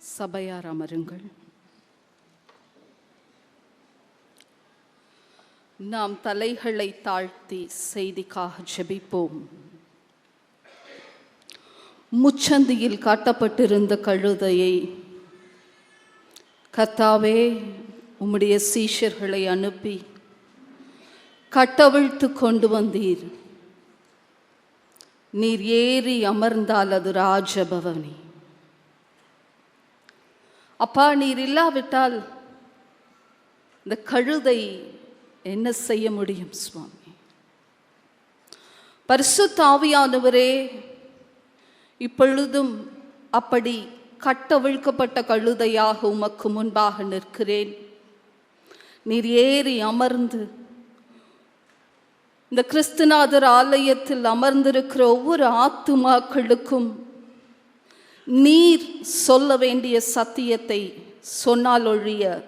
சபையார் அமருங்கள் நாம் தலைகளை தாழ்த்தி செய்திக்காக ஜெபிப்போம். முச்சந்தியில் காட்டப்பட்டிருந்த கழுதையை கத்தாவே உம்முடைய சீஷர்களை அனுப்பி கட்டவிழ்த்து கொண்டு வந்தீர். நீர் ஏறி அமர்ந்தால் அது ராஜபவனி. அப்பா நீர் இல்லாவிட்டால் இந்த கழுதை என்ன செய்ய முடியும் சுவாமி? பரிசுத்தாவியானவரே இப்பொழுதும் அப்படி கட்டவிழ்க்கப்பட்ட கழுதையாக உமக்கு முன்பாக நிற்கிறேன். நீர் ஏறி அமர்ந்து இந்த கிறிஸ்துநாதர் ஆலயத்தில் அமர்ந்திருக்கிற ஒவ்வொரு ஆத்துமாக்களுக்கும் நீர் சொல்ல வேண்டிய சத்தியத்தை சொன்னால் ஒழிய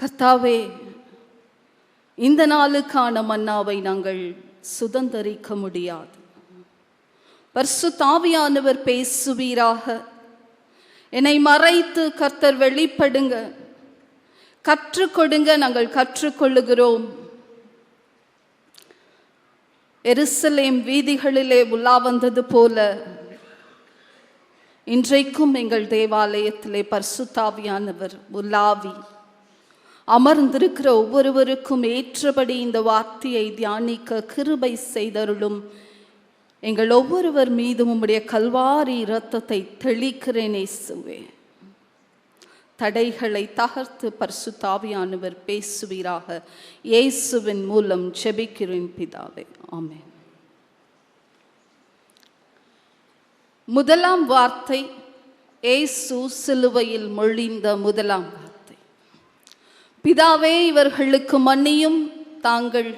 கர்த்தாவே இந்த நாளுக்கான மன்னாவை நாங்கள் சுதந்தரிக்க முடியாது. பர்சு தாவியானவர் பேசுவீராக. என்னை மறைத்து கர்த்தர் வெளிப்படுங்க. கற்றுக்கொடுங்க நாங்கள் கற்றுக்கொள்ளுகிறோம் எருசலேம் வீதிகளிலே உலா வந்தது போல இன்றைக்கும் எங்கள் தேவாலயத்திலே பர்சுத்தாவியானவர் உலாவி. அமர்ந்திருக்கிற ஒவ்வொருவருக்கும் ஏற்றபடி இந்த வார்த்தையை தியானிக்க கிருபை செய்தருளும். எங்கள் ஒவ்வொருவர் மீதும் உம்முடைய கல்வாரி இரத்தத்தை தெளிக்கிறேன் இயேசுவே. தடைகளை தகர்த்து பர்சுத்தாவியானவர் பேசுவீராக. இயேசுவின் மூலம் செபிக்கிறேன் பிதாவே. ஆமேன். முதலாம் வார்த்தை ஏசு சிலுவையில் மொழிந்த முதலாம் வார்த்தை. பிதாவே இவர்களுக்கு மன்னியும். தாங்கள்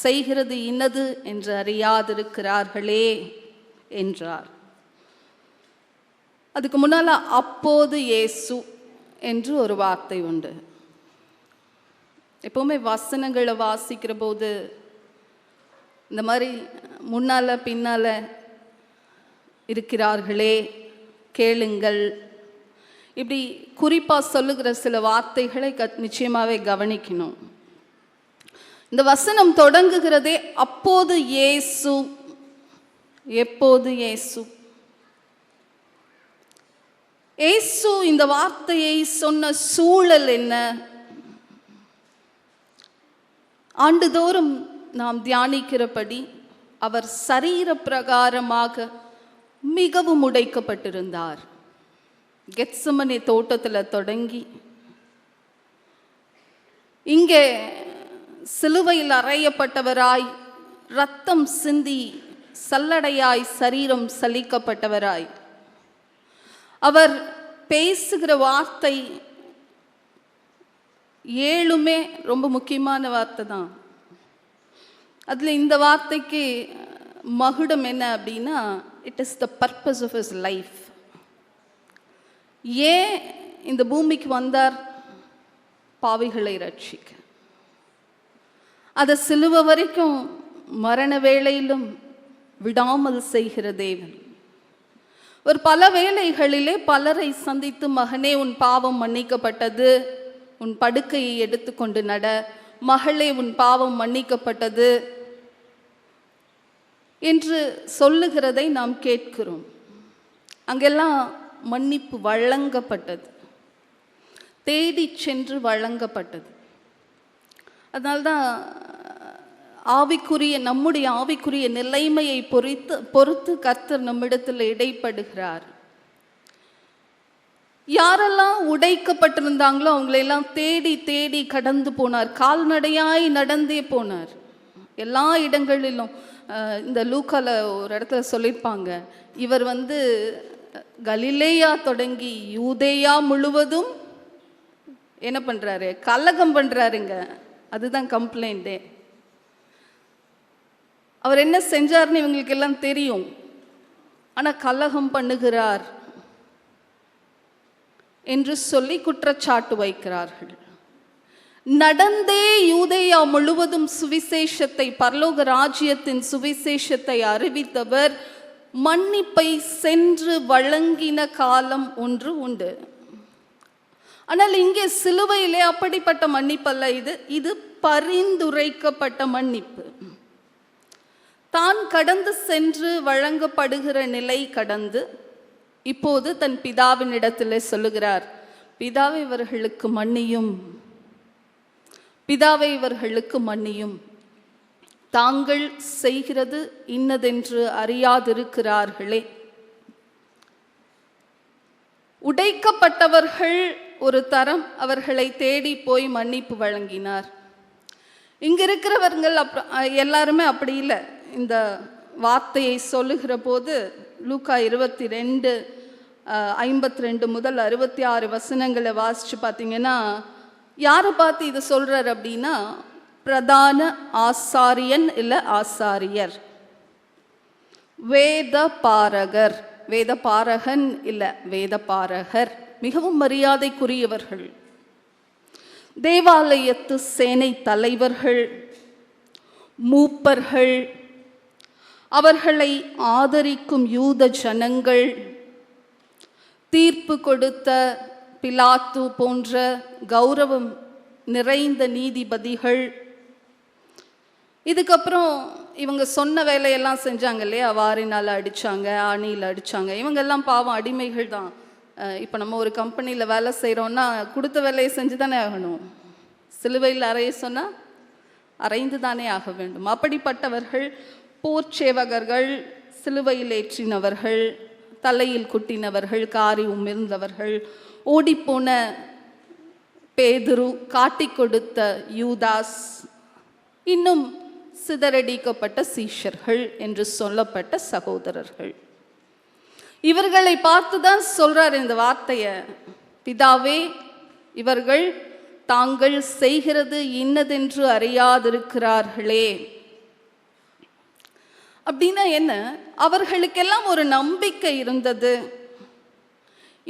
செய்கிறது இன்னது என்று அறியாதிருக்கிறார்களே என்றார். அதுக்கு முன்னால அப்போது இயேசு என்று ஒரு வார்த்தை உண்டு. எப்பவுமே வசனங்களை வாசிக்கிற போது இந்த மாதிரி முன்னால பின்னால இருக்கிறார்களே கேளுங்கள். இப்படி குறிப்பாக சொல்லுகிற சில வார்த்தைகளை க நிச்சயமாகவே கவனிக்கணும். இந்த வசனம் தொடங்குகிறதே அப்போது இயேசு எப்போது இயேசு? ஏசு இந்த வார்த்தையை சொன்ன சூழல் என்ன? ஆண்டுதோறும் நாம் தியானிக்கிறபடி அவர் சரீர பிரகாரமாக மிகவும் உடைக்கப்பட்டிருந்தார். கெத்சமனே தோட்டத்தில் தொடங்கி இங்கே சிலுவையில் அறையப்பட்டவராய் ரத்தம் சிந்தி சல்லடையாய் சரீரம் சலிக்கப்பட்டவராய். அவர் பேசுகிற வார்த்தை ஏழுமே ரொம்ப முக்கியமான வார்த்தை தான். அதில் இந்த வார்த்தைக்கு மகுடம் என்ன அப்படின்னா it is the purpose of is life ஏன் இந்த பூமிக்கு வந்தார்? பாவிகளை ரட்சிக்க அதை சிலுவ வரைக்கும் மரண வேளையிலும் விடாமல் செய்கிற தேவன். ஒரு பல வேளைகளிலே பலரை சந்தித்து மகனே உன் பாவம் மன்னிக்கப்பட்டது. உன் படுக்கையை எடுத்துக்கொண்டு நட. மகளே உன் பாவம் மன்னிக்கப்பட்டது. என்று சொல்லுகிறதை நாம் கேட்கிறோம். அங்கெல்லாம் மன்னிப்பு வழங்கப்பட்டது. தேடி சென்று வழங்கப்பட்டது. அதனால்தான் ஆவிக்குரிய நம்முடைய ஆவிக்குரிய நிலைமையை பொறித்து பொறுத்து கர்த்தர் நம்மிடத்தில் இடைப்படுகிறார். யாரெல்லாம் உடைக்கப்பட்டிருந்தாங்களோ அவங்களையெல்லாம் தேடி தேடி கடந்து போனார். கால்நடையாய் நடந்தே போனார். எல்லா இடங்களிலும் இந்த லூக்கால ஒரு இடத்துல சொல்லியிருப்பாங்க. இவர் வந்து கலிலேயா தொடங்கி யூதேயா முழுவதும் என்ன பண்ணுறாரு கலகம் பண்ணுறாருங்க அதுதான் கம்ப்ளைண்ட்டே அவர் என்ன செஞ்சார்னு இவங்களுக்கு எல்லாம் தெரியும். ஆனால் கலகம் பண்ணுகிறார் என்று சொல்லி குற்றச்சாட்டு வைக்கிறார்கள். நடந்தே யூதேயா முழுவதும் சுவிசேஷத்தை பரலோக ராஜ்யத்தின் சுவிசேஷத்தை அறிவித்தவர். மன்னிப்பை சென்று வழங்கின காலம் ஒன்று உண்டு. ஆனால் இங்கே சிலுவையிலே அப்படிப்பட்ட மன்னிப்பல்ல இது. இது பரிந்துரைக்கப்பட்ட மன்னிப்பு. தான் கடந்து சென்று வழங்கப்படுகிற நிலை கடந்து இப்போது தன் பிதாவினிடத்திலே சொல்லுகிறார் பிதாவை இவர்களுக்கு மன்னியும். பிதாவை இவர்களுக்கு மன்னியும். தாங்கள் செய்கிறது இன்னதென்று அறியாதிருக்கிறார்களே. உடைக்கப்பட்டவர்கள் ஒரு தரம் அவர்களை தேடி போய் மன்னிப்பு வழங்கினார். இங்க இருக்கிறவர்கள் அப்புறம் எல்லாருமே அப்படி இல்லை. இந்த வார்த்தையை சொல்லுகிற போது லூக்கா இருபத்தி ரெண்டு ஐம்பத்தி ரெண்டு முதல் அறுபத்தி ஆறு வசனங்களை வாசித்து பார்த்தீங்கன்னா யாரை பார்த்து இது சொல்கிறார் அப்படின்னா பிரதான ஆசாரியன் இல்லை ஆசாரியர். வேத பாரகர். வேத பாரகன் இல்லை வேத பாரகர். மிகவும் மரியாதைக்குரியவர்கள். தேவாலயத்து சேனை தலைவர்கள். மூப்பர்கள். அவர்களை ஆதரிக்கும் யூத ஜனங்கள். தீர்ப்பு கொடுத்த பிலாத்து போன்ற கௌரவம் நிறைந்த நீதிபதிகள். இதுக்கப்புறம் இவங்க சொன்ன வேலையெல்லாம் செஞ்சாங்க இல்லையா? வாரினால் அடிச்சாங்க ஆணியில் அடித்தாங்க இவங்கெல்லாம் பாவம் அடிமைகள் தான். இப்போ நம்ம ஒரு கம்பெனியில் வேலை செய்கிறோன்னா கொடுத்த வேலையை செஞ்சு தானே ஆகணும். சிலுவையில் அறைய சொன்னால் அறைந்து தானே ஆக வேண்டும். அப்படிப்பட்டவர்கள் போர் சேவகர்கள் சிலுவையில் ஏற்றினவர்கள் தலையில் குட்டினவர்கள் காரி உமிர்ந்தவர்கள் ஓடிப்போன பேதுரு காட்டிக் கொடுத்த யூதாஸ் இன்னும் சிதறடிக்கப்பட்ட சீஷர்கள் என்று சொல்லப்பட்ட சகோதரர்கள். இவர்களை பார்த்து தான் சொல்கிறார் இந்த வார்த்தையை. பிதாவே இவர்கள் தாங்கள் செய்கிறது இன்னதென்று அறியாதிருக்கிறார்களே. அப்படின்னா என்ன? அவர்களுக்கெல்லாம் ஒரு நம்பிக்கை இருந்தது.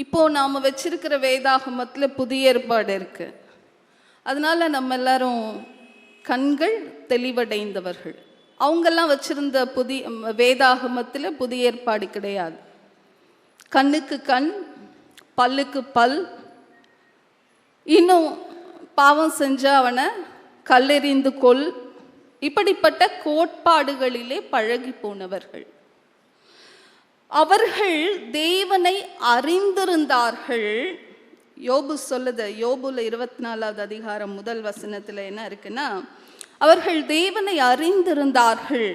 இப்போ நாம் வச்சிருக்கிற வேதாகமத்தில் புதிய ஏற்பாடு இருக்கு. அதனால நம்ம எல்லாரும் கண்கள் தெளிவடைந்தவர்கள். அவங்கெல்லாம் வச்சிருந்த புதிய வேதாகமத்தில் புதிய ஏற்பாடு கிடையாது. கண்ணுக்கு கண் பல்லுக்கு பல். இன்னும் பாவம் செஞ்ச அவனை கல்லெறிந்து கொல். இப்படிப்பட்ட கோட்பாடுகளிலே பழகி போனவர்கள். அவர்கள் தேவனை அறிந்திருந்தார்கள். யோபு சொல்லுது யோபுல இருபத்தி நாலாவது அதிகாரம் முதல் வசனத்தில் என்ன இருக்குன்னா அவர்கள் தேவனை அறிந்திருந்தார்கள்.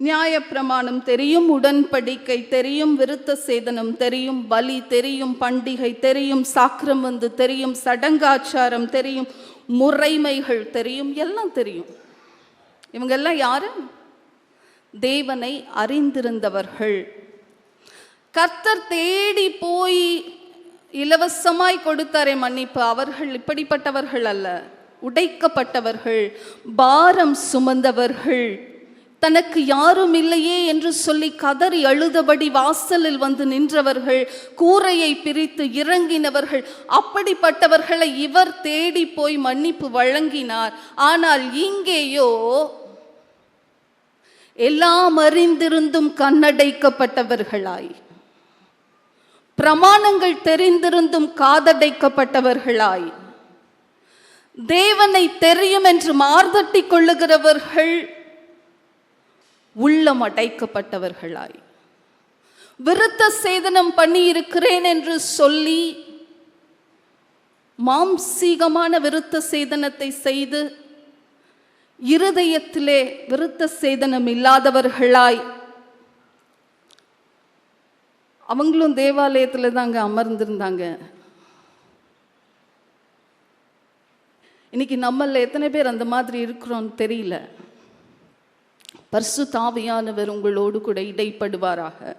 நியாயப்பிரமாணம் தெரியும் உடன்படிக்கை தெரியும் விருத்த சேதனம் தெரியும் பலி தெரியும் பண்டிகை தெரியும் சாக்கிரமந்து தெரியும் சடங்காச்சாரம் தெரியும் முறைமைகள் தெரியும் எல்லாம் தெரியும். இவங்கெல்லாம் யாரு? தேவனை அறிந்திருந்தவர்கள். கர்த்தர் தேடி போய் இலவசமாய் கொடுத்தாரே மன்னிப்பு. அவர்கள் இப்படிப்பட்டவர்கள் அல்ல. உடைக்கப்பட்டவர்கள் பாரம் சுமந்தவர்கள். தனக்கு யாரும் இல்லையே என்று சொல்லி கதறி அழுதபடி வாசலில் வந்து நின்றவர்கள் கூரையை பிரித்து இறங்கினவர்கள் அப்படிப்பட்டவர்களை இவர் தேடி போய் மன்னிப்பு வழங்கினார். ஆனால் இங்கேயோ எல்லாம் அறிந்திருந்தும் கண்ணடைக்கப்பட்டவர்களாய். பிரமாணங்கள் தெரிந்திருந்தும் காதடைக்கப்பட்டவர்களாய். தேவனை தெரியும் என்று மார்தட்டி கொள்ளுகிறவர்கள் உள்ளம் அடைக்கப்பட்டவர்களாய். விருத்த சேதனம் பண்ணி இருக்கிறேன் என்று சொல்லி மாம்சீகமான விருத்த சேதனத்தை செய்து இருதயத்திலே விருத்த சேதனம் இல்லாதவர்களாய். அவங்களும் தேவாலயத்தில் தாங்க அமர்ந்திருந்தாங்க. இன்னைக்கு நம்மள எத்தனை பேர் அந்த மாதிரி இருக்கிறோம்னு தெரியல. பர்சு தாவியானவர் உங்களோடு கூட இடைப்படுவாராக.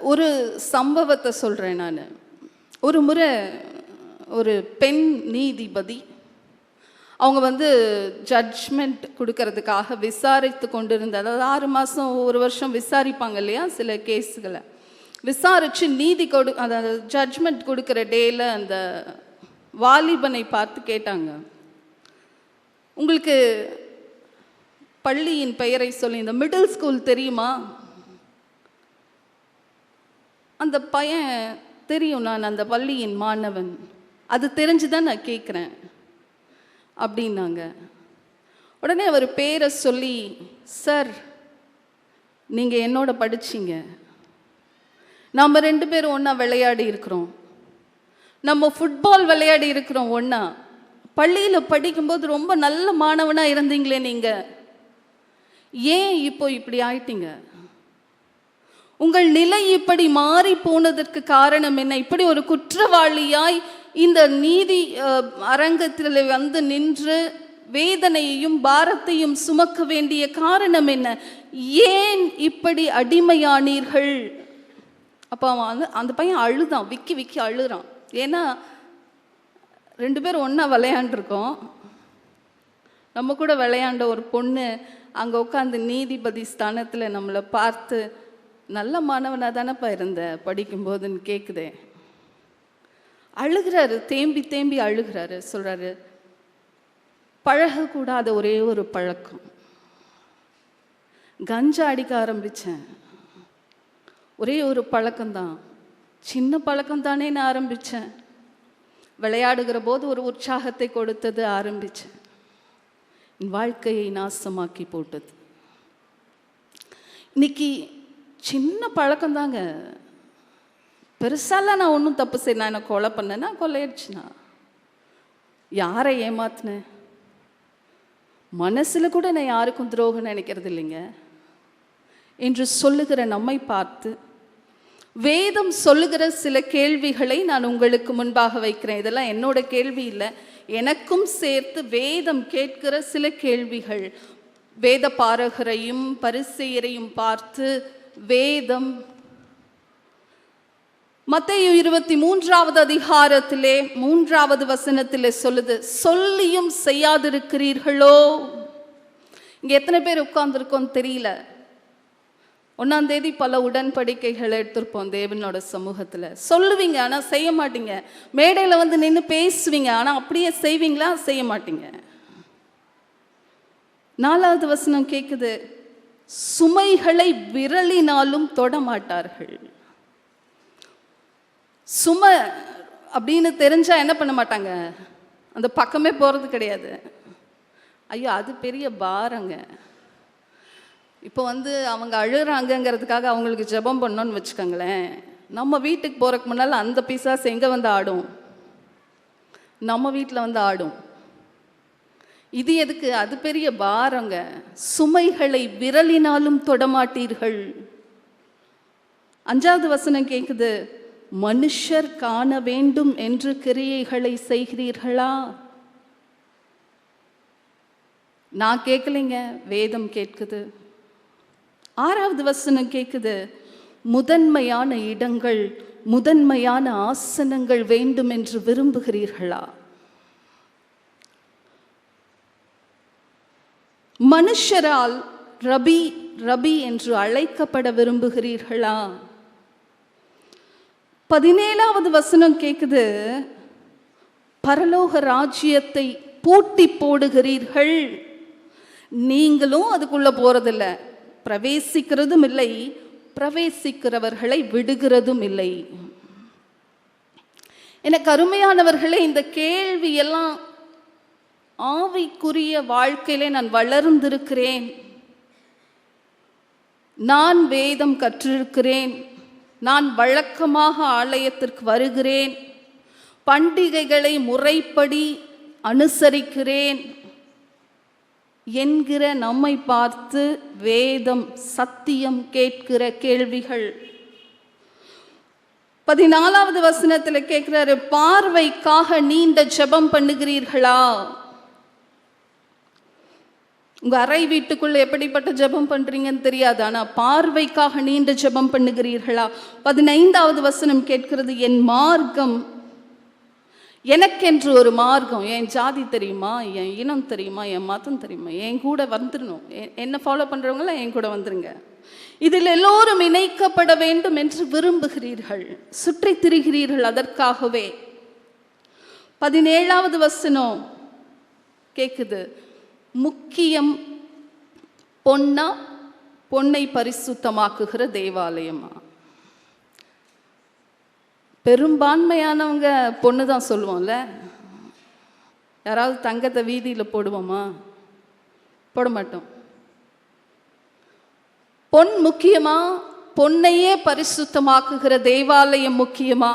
ஒரு சம்பவத்தை சொல்கிறேன் நான். ஒரு முறை ஒரு பெண் நீதிபதி அவங்க வந்து ஜட்ஜ்மெண்ட் கொடுக்கறதுக்காக விசாரித்து கொண்டிருந்த அதாவது ஆறு மாதம் ஒரு வருஷம் விசாரிப்பாங்க இல்லையா சில கேஸுகளை. விசாரித்து நீதி கொடு அதாவது ஜட்ஜ்மெண்ட் கொடுக்குற டேயில் அந்த வாலிபனை பார்த்து கேட்டாங்க. உங்களுக்கு பள்ளியின் பெயரை சொல்லி இந்த மிடில் ஸ்கூல் தெரியுமா? அந்த பையன் தெரியும் நான் அந்த பள்ளியின் மாணவன். அது தெரிஞ்சு தான் நான் கேட்குறேன் அப்படின்னாங்க. உடனே அவர் பேரை சொல்லி சார் நீங்கள் என்னோட படிச்சிங்க. நாம் ரெண்டு பேரும் ஒன்றா விளையாடி இருக்கிறோம். நம்ம ஃபுட்பால் விளையாடி இருக்கிறோம் ஒன்றா பள்ளியில் படிக்கும்போது ரொம்ப நல்ல மாணவனாக இருந்தீங்களே நீங்கள் ஏன் இப்போ இப்படி ஆயிட்டீங்க? உங்கள் நிலை இப்படி மாறி போனதற்கு காரணம் என்ன? இப்படி ஒரு குற்றவாளியாய் இந்த நீதி அரங்கத்தில் வந்து நின்று வேதனையையும் பாரத்தையும் சுமக்க வேண்டிய காரணம் என்ன? ஏன் இப்படி அடிமையானீர்கள்? அப்போ அவன் வந்து அந்த பையன் அழுதான் விக்கி விக்கி அழுகிறான் ஏன்னா ரெண்டு பேரும் ஒன்றா விளையாண்டுருக்கோம். நம்ம கூட விளையாண்ட ஒரு பொண்ணு அங்கே உட்காந்து நீதிபதி ஸ்தானத்தில் நம்மளை பார்த்து நல்ல மாணவனாக தானேப்பா இருந்த? படிக்கும்போதுன்னு கேட்குதே அழுகிறாரு தேம்பி தேம்பி அழுகிறாரு சொல்கிறாரு பழகக்கூடாத ஒரே ஒரு பழக்கம். கஞ்சா அடிக்க ஆரம்பித்தேன் ஒரே ஒரு பழக்கம்தான். சின்ன பழக்கம் தானே நான் ஆரம்பித்தேன் விளையாடுகிற போது ஒரு உற்சாகத்தை கொடுத்தது ஆரம்பித்தேன் என் வாழ்க்கையை நாசமாக்கி போட்டது. இன்னைக்கு சின்ன பழக்கம்தாங்க. பெருசாலாம் நான் ஒன்றும் தப்பு செய்ய நான் என்ன கொலை பண்ணேன்னா கொள்ளையடிச்சுனா யாரை ஏமாத்தினேன் மனசில் கூட நான் யாருக்கும் துரோகம் நினைக்கிறது இல்லைங்க. என்று சொல்லுகிற நம்மை பார்த்து வேதம் சொல்லுகிற சில கேள்விகளை நான் உங்களுக்கு முன்பாக வைக்கிறேன். இதெல்லாம் என்னோட கேள்வி இல்லை. எனக்கும் சேர்த்து வேதம் கேட்கிற சில கேள்விகள். வேத பாரகரையும் பரிசெயரையும் பார்த்து வேதம் மத்தேயு இருபத்தி மூன்றாவது அதிகாரத்திலே மூன்றாவது வசனத்திலே சொல்லுது சொல்லியும் செய்யாதிருக்கிறீர்களோ? இங்க எத்தனை பேர் உட்கார்ந்துருக்கோம் தெரியல. ஒன்றாம் தேதி பல உடன்படிக்கைகளை எடுத்திருப்போம் தேவனோட சமூகத்தில். சொல்லுவீங்க ஆனால் செய்ய மாட்டீங்க. மேடையில் வந்து நின்று பேசுவீங்க ஆனால் அப்படியே செய்வீங்களா? செய்ய மாட்டீங்க. நாலாவது வசனம் கேட்குது சுமைகளை விரலினாலும் தொட மாட்டார்கள். சுமை அப்படின்னு தெரிஞ்சால் என்ன பண்ண மாட்டாங்க? அந்த பக்கமே போகிறது கிடையாது. ஐயோ அது பெரிய பாரங்க. இப்போ வந்து அவங்க அழுகிறாங்கங்கிறதுக்காக அவங்களுக்கு ஜெபம் பண்ணோன்னு வச்சுக்கோங்களேன். நம்ம வீட்டுக்கு போகிறக்கு முன்னால் அந்த பீஸாஸ் எங்கே வந்து ஆடும்? நம்ம வீட்டில் வந்து ஆடும். இது எதுக்கு? அது பெரிய பாரங்க. சுமைகளை விரலினாலும் தொடமாட்டீர்கள் அஞ்சாவது வசனம் கேட்குது மனுஷர் காண வேண்டும் என்று கிரியைகளை செய்கிறீர்களா? நான் கேட்கலைங்க வேதம் கேட்குது. ஆறாவது வசனம் கேட்குது முதன்மையான இடங்கள் முதன்மையான ஆசனங்கள் வேண்டும் என்று விரும்புகிறீர்களா? மனுஷரால் ரபி ரபி என்று அழைக்கப்பட விரும்புகிறீர்களா? பதினேழாவது வசனம் கேட்குது பரலோக ராஜ்யத்தை பூட்டி போடுகிறீர்கள். நீங்களும் அதுக்குள்ள போறதில்ல. பிரவேசிக்கிறதும் இல்லை. பிரவேசிக்கிறவர்களை விடுகிறதும் இல்லை. எனக்கு அருமையானவர்களே இந்த கேள்வி எல்லாம் ஆவிக்குரிய வாழ்க்கையிலே நான் வளர்ந்திருக்கிறேன். நான் வேதம் கற்றிருக்கிறேன். நான் வழக்கமாக ஆலயத்திற்கு வருகிறேன். பண்டிகைகளை முறைப்படி அனுசரிக்கிறேன். என்கிற நம்மை பார்த்து வேதம் சத்தியம் கேட்கிற கேள்விகள். பதினாலாவது வசனத்தில் கேட்கிறாரு பார்வைக்காக நீண்ட ஜெபம் பண்ணுகிறீர்களா? உங்கள் அறை வீட்டுக்குள்ளே எப்படிப்பட்ட ஜெபம் பண்ணுறீங்கன்னு தெரியாது. ஆனால் பார்வைக்காக நீண்ட ஜெபம் பண்ணுகிறீர்களா? பதினைந்தாவது வசனம் கேட்கிறது என் மார்க்கம் எனக்கென்று ஒரு மார்க்கம். என் ஜாதி தெரியுமா? என் இனம் தெரியுமா? என் மதம் தெரியுமா? என் கூட வந்துடணும் எ- என்ன ஃபாலோ பண்ணுறவங்களாம் என் கூட வந்துருங்க. இதில் எல்லோரும் இணைக்கப்பட வேண்டும் என்று விரும்புகிறீர்கள். சுற்றி திரிகிறீர்கள் அதற்காகவே. பதினேழாவது வசனம் கேட்குது முக்கியம் பொன்னா பொன்னை பரிசுத்தமாக்குகிற தேவாலயமா? பெரும்பான்மையானவங்க பொண்ணு தான் சொல்லுவோம்ல. யாராவது தங்கத்தை வீதியில் போடுவோமா? போட மாட்டோம். பொன் முக்கியமா? பொன்னையே பரிசுத்தமாக்குகிற தேவாலயம் முக்கியமா?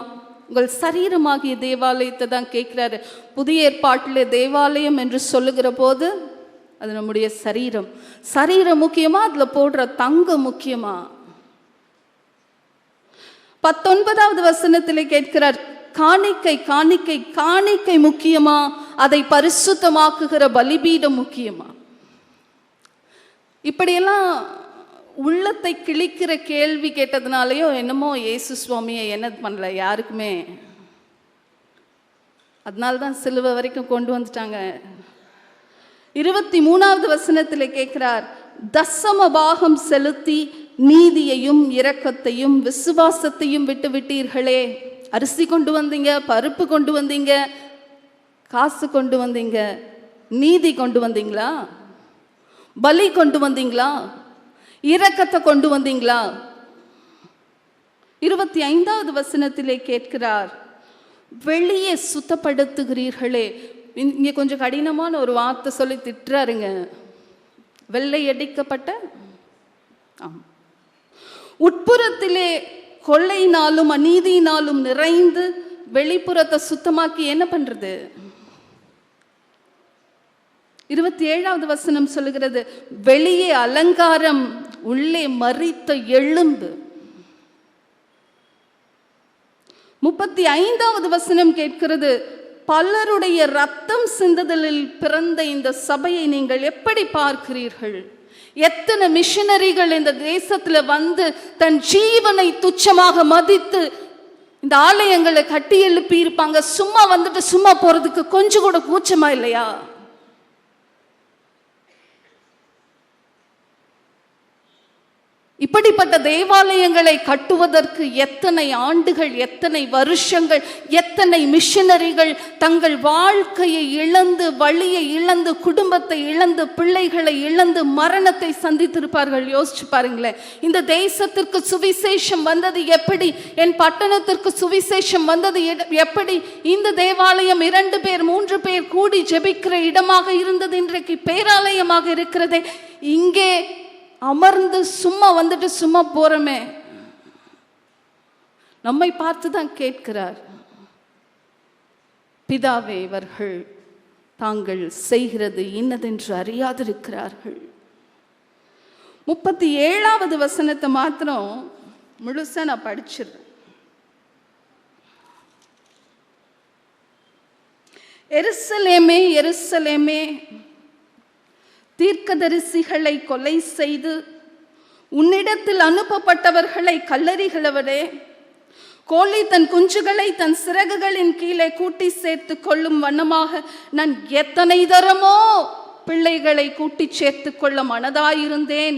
உங்கள் சரீரமாகிய தேவாலயத்தை தான் கேட்குறாரு. புதிய ஏற்பாட்டில் தேவாலயம் என்று சொல்லுகிற போது அது நம்முடைய சரீரம். சரீரம் முக்கியமா? அதில் போடுற தங்கம் முக்கியமா? பத்தொன்பதாவது வசனத்தில் கேட்கிறார் காணிக்கை காணிக்கை காணிக்கை முக்கியமா? அதை பரிசுத்தமாக்குகிற பலிபீடம் முக்கியமா? இப்படியெல்லாம் உள்ளத்தை கிழிக்கிற கேள்வி கேட்டதுனாலயோ என்னமோ இயேசு சுவாமியை என்ன பண்ணல யாருக்குமே. அதனால தான் சிலுவை வரைக்கும் கொண்டு வந்துட்டாங்க. இருபத்தி மூணாவது வசனத்தில் கேட்கிறார் தசம பாகம் செலுத்தி நீதியையும் இரக்கத்தையும் விசுவாசத்தையும் விட்டு விட்டீர்களே. அரிசி கொண்டு வந்தீங்க பருப்பு கொண்டு வந்தீங்க காசு கொண்டு வந்தீங்க நீதி கொண்டு வந்தீங்களா? பலி கொண்டு வந்தீங்களா? இரக்கத்தை கொண்டு வந்தீங்களா? இருபத்தி ஐந்தாவது வசனத்திலே கேட்கிறார் வெளியே சுத்தப்படுத்துகிறீர்களே. இங்கே கொஞ்சம் கடினமான ஒரு வார்த்தை சொல்லி திட்டுறாருங்க. வெள்ளை அடிக்கப்பட்ட ஆம். உட்புறத்திலே கொள்ளையினாலும் அநீதியினாலும் நிறைந்து வெளிப்புறத்தை சுத்தமாக்கி என்ன பண்றது? இருபத்தி ஏழாவது வசனம் சொல்லுகிறது வெளியே அலங்காரம் உள்ளே மறித்த எலும்பு. முப்பத்தி ஐந்தாவது வசனம் கேட்கிறது பலருடைய ரத்தம் சிந்துதலில் பிறந்த இந்த சபையை நீங்கள் எப்படி பார்க்கிறீர்கள்? எத்தனை மிஷனரிகள் இந்த தேசத்துல வந்து தன் ஜீவனை துச்சமாக மதித்து இந்த ஆலயங்களை கட்டி எழுப்பி இருப்பாங்க சும்மா வந்துட்டு சும்மா போறதுக்கு கொஞ்சம் கூட கூச்சமா இல்லையா? இப்படிப்பட்ட தேவாலயங்களை கட்டுவதற்கு எத்தனை ஆண்டுகள் எத்தனை வருஷங்கள் எத்தனை மிஷனரிகள் தங்கள் வாழ்க்கையை இழந்து வழியை இழந்து குடும்பத்தை இழந்து பிள்ளைகளை இழந்து மரணத்தை சந்தித்திருப்பார்கள். யோசிச்சு பாருங்களேன். இந்த தேசத்திற்கு சுவிசேஷம் வந்தது எப்படி? என் பட்டணத்திற்கு சுவிசேஷம் வந்தது எப்படி? இந்த தேவாலயம் இரண்டு பேர் மூன்று பேர் கூடி ஜெபிக்கிற இடமாக இருந்தது இன்றைக்கு பேராலயமாக இருக்கிறதே. இங்கே அமர்ந்து சும்மா வந்துட்டு சும்மா போகிறோமே நம்மை பார்த்து தான் கேட்கிறார். பிதாவே இவர்கள் தாங்கள் செய்கிறது இன்னதென்று அறியாதிருக்கிறார்கள். முப்பத்தி ஏழாவது வசனத்தை மாத்திரம் முழுசா நான் படிச்சிடுறேன். எருசலேமே எருசலேமே தீர்க்கதரிசிகளை கொலை செய்து உன்னிடத்தில் அனுப்பப்பட்டவர்களை கல்லறிகளவரே கோழி தன் குஞ்சுகளை தன் சிறகுகளின் கீழே கூட்டி சேர்த்து கொள்ளும் வண்ணமாக நான் எத்தனை தரமோ பிள்ளைகளை கூட்டி சேர்த்து கொள்ள மனதாயிருந்தேன்.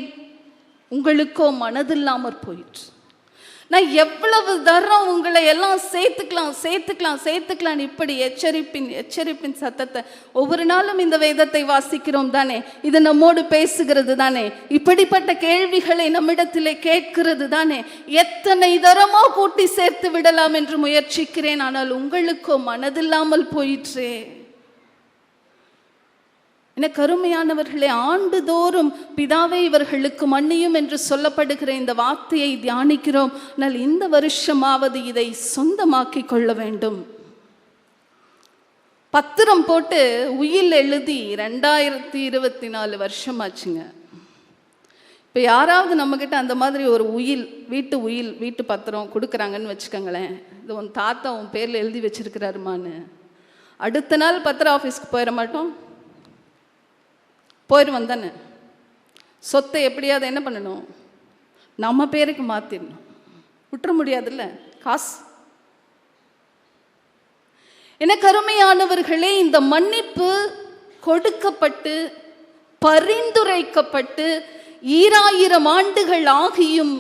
உங்களுக்கோ மனதில்லாமற் போயிற்று. நான் எவ்வளவு தரம் உங்களை எல்லாம் சேர்த்துக்கலாம் சேர்த்துக்கலாம் சேர்த்துக்கலாம் இப்படி எச்சரிப்பின் எச்சரிப்பின் சத்தத்தை ஒவ்வொரு நாளும் இந்த வேதத்தை வாசிக்கிறோம் தானே? இது நம்மோடு பேசுகிறது தானே? இப்படிப்பட்ட கேள்விகளை நம்மிடத்திலே கேட்கிறது தானே? எத்தனை தரமோ கூட்டி சேர்த்து விடலாம் என்று முயற்சிக்கிறேன் ஆனால் உங்களுக்கோ மனதில்லாமல் போயிற்றே. என கருமையானவர்களே ஆண்டுதோறும் பிதாவை இவர்களுக்கு மன்னியும் என்று சொல்லப்படுகிற இந்த வார்த்தையை தியானிக்கிறோம். ஆனால் இந்த வருஷமாவது இதை சொந்தமாக்கி கொள்ள வேண்டும். பத்திரம் போட்டு உயில் எழுதி ரெண்டாயிரத்தி இருபத்தி நாலு வருஷம் ஆச்சுங்க இப்போ யாராவது நம்மக்கிட்ட அந்த மாதிரி ஒரு உயில் வீட்டு உயில் வீட்டு பத்திரம் கொடுக்குறாங்கன்னு வச்சுக்கோங்களேன். இது உன் தாத்தா உன் பேரில் எழுதி வச்சிருக்கிறாருமான்னு. அடுத்த நாள் பத்திர ஆஃபீஸ்க்கு போயிட மாட்டோம்? போயிடுவோம் தானே சொத்தை எப்படியாவது என்ன பண்ணணும்? நம்ம பேருக்கு மாற்றிடணும் விட்டுற முடியாதுல்ல? காசு. என கருமையானவர்களே இந்த மன்னிப்பு கொடுக்கப்பட்டு பரிந்துரைக்கப்பட்டு ஈராயிரம் ஆண்டுகள் ஆகியும்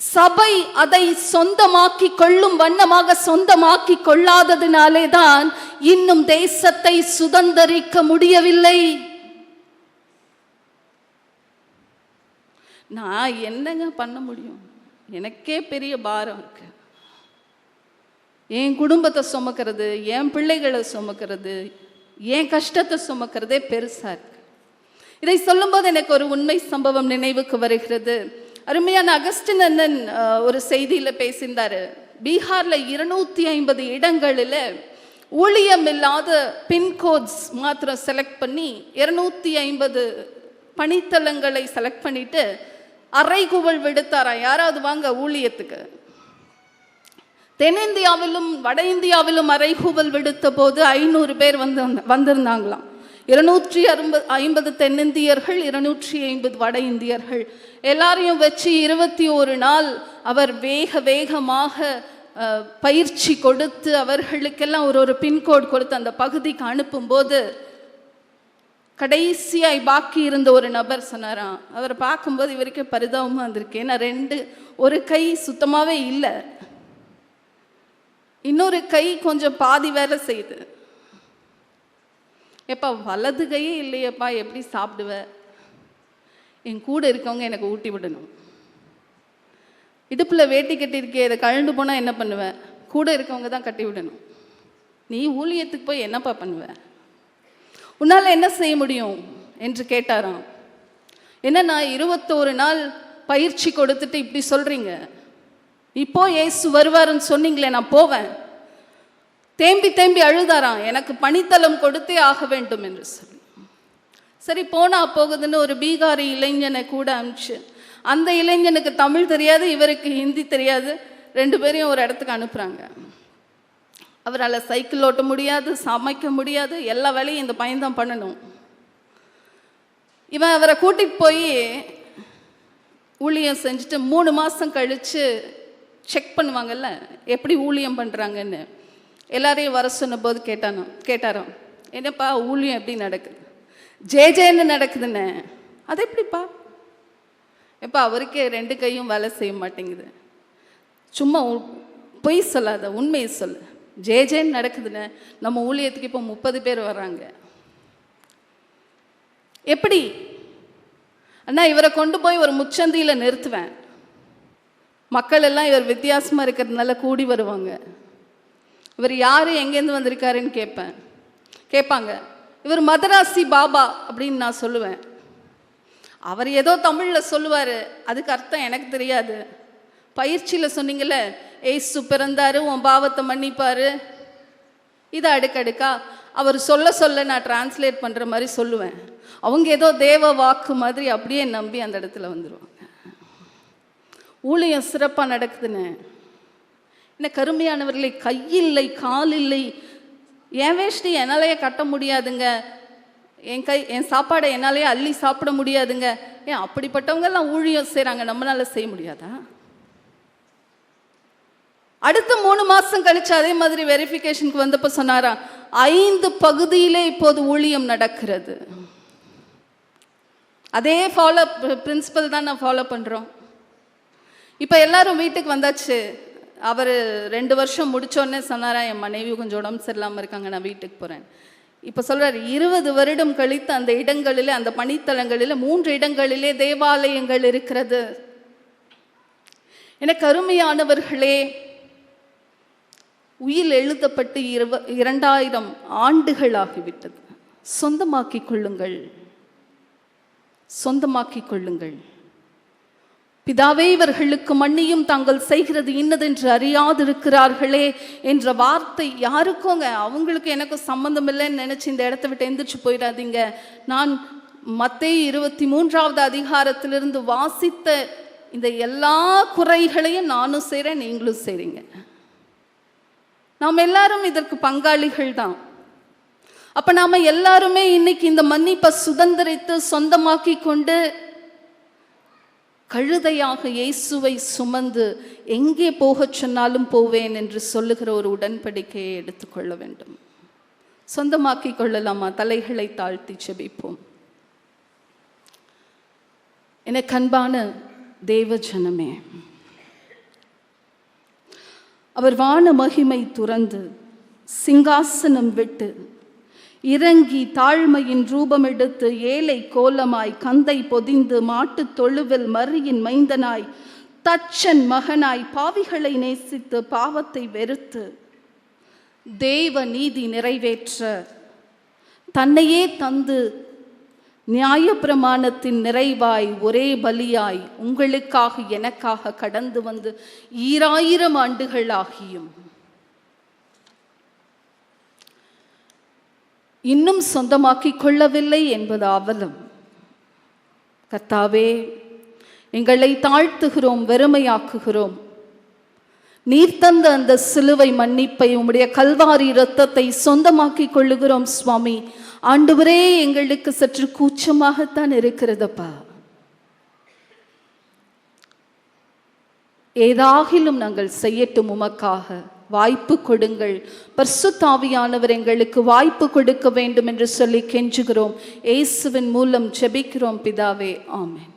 சபை அதை சொந்தமாக்கி கொள்ளும் வண்ணமாக சொந்தமாக்கி கொள்ளாததினாலே தான் இன்னும் தேசத்தை சுதந்தரிக்க முடியவில்லை. நான் என்னங்க பண்ண முடியும்? எனக்கே பெரிய பாரம் இருக்கு. என் குடும்பத்தை சுமக்கிறது என் பிள்ளைகளை சுமக்கிறது என் கஷ்டத்தை சுமக்கிறதே பெருசாக இருக்கு. இதை சொல்லும்போது எனக்கு ஒரு உண்மை சம்பவம் நினைவுக்கு வருகிறது. அருமையான அகஸ்டின் அண்ணன் ஒரு செய்தியில் பேசியிருந்தாரு. பீகாரில் இருநூத்தி ஐம்பது இடங்களில் ஊழியம் இல்லாத பின்கோட்ஸ் மாத்திரம் செலக்ட் பண்ணி இருநூத்தி ஐம்பது பணித்தளங்களை செலக்ட் பண்ணிவிட்டு அறைகூவல் விடுத்தாராம் யாராவது வாங்க ஊழியத்துக்கு. தென்னிந்தியாவிலும் வட இந்தியாவிலும் அறைகூவல் விடுத்த போது ஐநூறு பேர் வந்து வந்திருந்தாங்களாம். இருநூற்றி அறுபது ஐம்பது தென்னிந்தியர்கள் இருநூற்றி ஐம்பது வட இந்தியர்கள். எல்லாரையும் வச்சு இருபத்தி ஒரு நாள் அவர் வேக வேகமாக பயிற்சி கொடுத்து அவர்களுக்கெல்லாம் ஒரு ஒரு பின்கோடு கொடுத்து அந்த பகுதிக்கு அனுப்பும்போது கடைசியாய் பாக்கி இருந்த ஒரு நபர் சொன்னாராம் அவரை பார்க்கும்போது இவருக்கே பரிதாபமாக இருந்திருக்கு. ஏன்னா ரெண்டு ஒரு கை சுத்தமாகவே இல்லை. இன்னொரு கை கொஞ்சம் பாதி வேலை செய்யுது. எப்பா வலது கையே இல்லையப்பா எப்படி சாப்பிடுவ? என் கூட இருக்கவங்க எனக்கு ஊட்டி விடணும். இடுப்பில் வேட்டி கட்டியிருக்கே இதை கழண்டு போனால் என்ன பண்ணுவேன் கூட இருக்கவங்க தான் கட்டி விடணும். நீ ஊழியத்துக்கு போய் என்னப்பா பண்ணுவ? உன்னால் என்ன செய்ய முடியும்? என்று கேட்டாராம். என்ன நான் இருபத்தோரு நாள் பயிற்சி கொடுத்துட்டு இப்படி சொல்கிறீங்க இப்போ ஏசு வருவாருன்னு சொன்னீங்களே நான் போவேன். தேம்பி தேம்பி அழுதாராம். எனக்கு பணித்தளம் கொடுத்தே ஆக வேண்டும் என்று சொல்லி. சரி போனா போகுதுன்னு ஒரு பீகாரி இளைஞனை கூட அனுப்பிச்சு. அந்த இளைஞனுக்கு தமிழ் தெரியாது இவருக்கு ஹிந்தி தெரியாது. ரெண்டு பேரையும் ஒரு இடத்துக்கு அனுப்புகிறாங்க அவரால் சைக்கிள் ஓட்ட முடியாது சமைக்க முடியாது எல்லா வேலையும் இந்த பையன் தான் பண்ணணும். இவன் அவரை கூட்டிகிட்டு போய் ஊழியம் செஞ்சுட்டு மூணு மாதம் கழித்து செக் பண்ணுவாங்கல்ல எப்படி ஊழியம் பண்ணுறாங்கன்னு எல்லாரையும் வர சொன்னபோது கேட்டானோ கேட்டாராம் என்னப்பா ஊழியம் எப்படி நடக்குது ஜே ஜேன்னு நடக்குதுன்னு? அது எப்படிப்பா? எப்போ அவருக்கே ரெண்டு கையும் வேலை செய்ய மாட்டேங்குது. சும்மா உ- பொய் சொல்லாத உண்மையை சொல்லு. ஜே ஜேன்னு நடக்குதுன்னு நம்ம ஊழியத்துக்கு இப்போ முப்பது பேர் வர்றாங்க. எப்படி? அண்ணா இவரை கொண்டு போய் ஒரு முச்சந்தியில் நிறுத்துவேன். மக்கள் எல்லாம் இவர் வித்தியாசமாக இருக்கிறதுனால கூடி வருவாங்க. இவர் யார் எங்கேருந்து வந்திருக்காருன்னு கேட்பேன். கேட்பாங்க இவர் மதராசி பாபா அப்படின்னு நான் சொல்லுவேன். அவர் ஏதோ தமிழில் சொல்லுவார். அதுக்கு அர்த்தம் எனக்கு தெரியாது. பயிற்சியில் சொன்னீங்களே ஏசு பிறந்தார் உன் பாவத்தை மன்னிப்பார். இதை அடுக்கடுக்கா அவர் சொல்ல சொல்ல நான் டிரான்ஸ்லேட் பண்ணுற மாதிரி சொல்லுவேன். அவங்க ஏதோ தேவ வாக்கு மாதிரி அப்படியே நம்பி அந்த இடத்துல வந்துடுவாங்க ஊழியம் சிறப்பாக நடக்குதுன்னு. என்ன கருமையானவர்களை கையில்லை கால் இல்லை என் வேஷ்டி என்னாலேயே கட்ட முடியாதுங்க. என் கை என் சாப்பாடை என்னாலேயே அள்ளி சாப்பிட முடியாதுங்க. ஏன் அப்படிப்பட்டவங்கெல்லாம் ஊழியம் செய்கிறாங்க நம்மளால் செய்ய முடியாதா? அடுத்த மூணு மாதம் கழிச்சு அதே மாதிரி வெரிஃபிகேஷனுக்கு வந்தப்போ சொன்னாரா ஐந்து பகுதியிலே இப்போது ஊழியம் நடக்கிறது. அதே ஃபாலோ பிரின்சிபல் தான் நான் ஃபாலோ பண்ணுறோம் இப்போ எல்லாரும் வீட்டுக்கு வந்தாச்சு. அவர் ரெண்டு வருஷம் முடிச்சோடனே சொன்னாரா என் மனைவி கொஞ்சம் உடம்பு சரியில்லாமல் இருக்காங்க நான் வீட்டுக்கு போகிறேன் இப்போ சொல்கிறார் இருபது வருடம் கழித்து அந்த இடங்களில் அந்த பணித்தலங்களில் மூன்று இடங்களிலே தேவாலயங்கள் இருக்கிறது. எனக்கு அருமையானவர்களே உயில் எழுதப்பட்டு இருவ இரண்டாயிரம் ஆண்டுகளாகிவிட்டது. சொந்தமாக்கிக் கொள்ளுங்கள். சொந்தமாக்கிக் கொள்ளுங்கள். பிதாவே இவர்களுக்கு மன்னியும் தாங்கள் செய்கிறது இன்னதென்று அறியாதிருக்கிறார்களே என்ற வார்த்தை யாருக்கோங்க? அவங்களுக்கு எனக்கு சம்மந்தம் இல்லைன்னு நினச்சி இந்த இடத்த விட்டு எந்திரிச்சு போயிடாதீங்க. நான் மத்திய இருபத்தி மூன்றாவது அதிகாரத்திலிருந்து வாசித்த இந்த எல்லா குறைகளையும் நானும் செய்கிறேன் நீங்களும் செய்கிறீங்க நாம் எல்லாரும் இதற்கு பங்காளிகள் தான் அப்ப நாம எல்லாருமே இன்னைக்கு இந்த மன்னிப்பை சுதந்திரித்து சொந்தமாக்கி கொண்டு கழுதையாக இயேசுவை சுமந்து எங்கே போகச் சொன்னாலும் போவேன் என்று சொல்லுகிற ஒரு உடன்படிக்கையை எடுத்துக்கொள்ள வேண்டும். சொந்தமாக்கி கொள்ளலாமா? தலைகளை தாழ்த்தி செபிப்போம் எனக்கு அன்பான தேவ ஜனமே அவர் வான மகிமை துறந்து சிங்காசனம் விட்டு இறங்கி தாழ்மையின் ரூபம் எடுத்து ஏழை கோலமாய் கந்தை பொதிந்து மாட்டுத் தொழுவில் மறியின் மைந்தனாய் தச்சன் மகனாய் பாவிகளை நேசித்து பாவத்தை வெறுத்து தேவ நீதி நிறைவேற்ற தன்னையே தந்து நியாயப்பிரமாணத்தின் நிறைவாய் ஒரே பலியாய் உங்களுக்காக எனக்காக கடந்து வந்து ஈராயிரம் ஆண்டுகள் ஆகியும். இன்னும் சொந்தமாக்கிக் கொள்ளவில்லை என்பது அவலம் கர்த்தாவே எங்களை தாழ்த்துகிறோம் வெறுமையாக்குகிறோம். நீர் தந்த அந்த சிலுவை மன்னிப்பை உம்முடைய கல்வாரி இரத்தத்தை சொந்தமாக்கிக் கொள்ளுகிறோம் சுவாமி. ஆண்டவரே எங்களுக்கு சற்று கூச்சமாகத்தான் இருக்கிறதப்பா. ஏதாகிலும் நாங்கள் செய்யட்டும் உமக்காக. வாய்ப்பு கொடுங்கள். பர்சுத்தாவியானவர் எங்களுக்கு வாய்ப்பு கொடுக்க வேண்டும் என்று சொல்லி கெஞ்சுகிறோம். இயேசுவின் மூலம் ஜெபிக்கிறோம் பிதாவே. ஆமேன்.